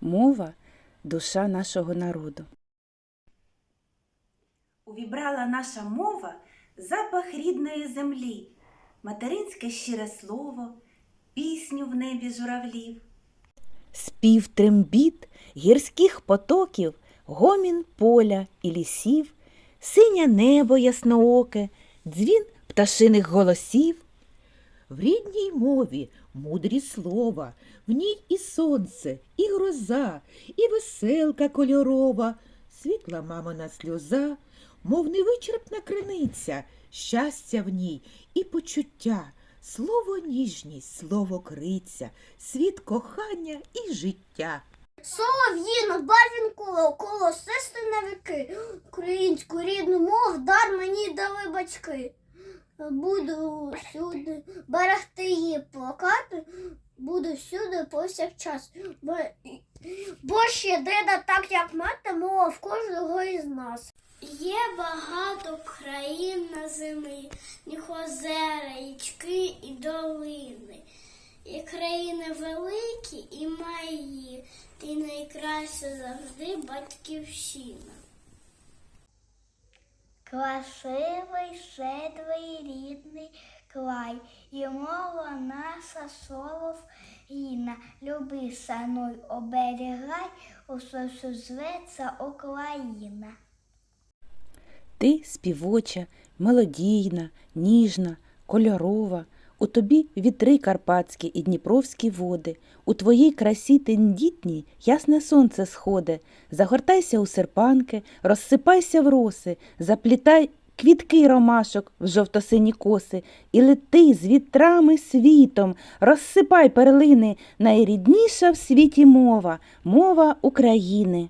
Мова душа нашого народу. Увібрала наша мова запах рідної землі, материнське щире слово, пісню в небі журавлів. Спів трембіт гірських потоків, гомін поля і лісів, синє небо яснооке, дзвін пташиних голосів. В рідній мові мудрі слова, в ній і сонце, і гроза, і веселка кольорова, світла мамина сльоза, мов невичерпна криниця, щастя в ній і почуття, слово ніжність, слово криця, світ кохання і життя. Солов'їно, барвін коло, сестри на віки. Українську рідну мову дар мені дали батьки. Буду всюди берегти її плакати, буду всюди повсякчас. Бо, ж єдина, так як мати, мова в кожного із нас. Є багато країн на землі, ніг озера, річки і долини. І країни великі і малі, ти найкраща завжди батьківщина. Красивий, щедрий, рідний край, і мова наша солов'їна. Люби, шануй, оберігай, усе, що зветься Україна. Ти співоча, мелодійна, ніжна, кольорова. У тобі вітри карпатські і дніпровські води, у твоїй красі тендітній ясне сонце сходе. Загортайся у серпанки, розсипайся в роси, заплітай квітки ромашок в жовто-сині коси, і лети з вітрами світом, розсипай перлини, найрідніша в світі мова, мова України.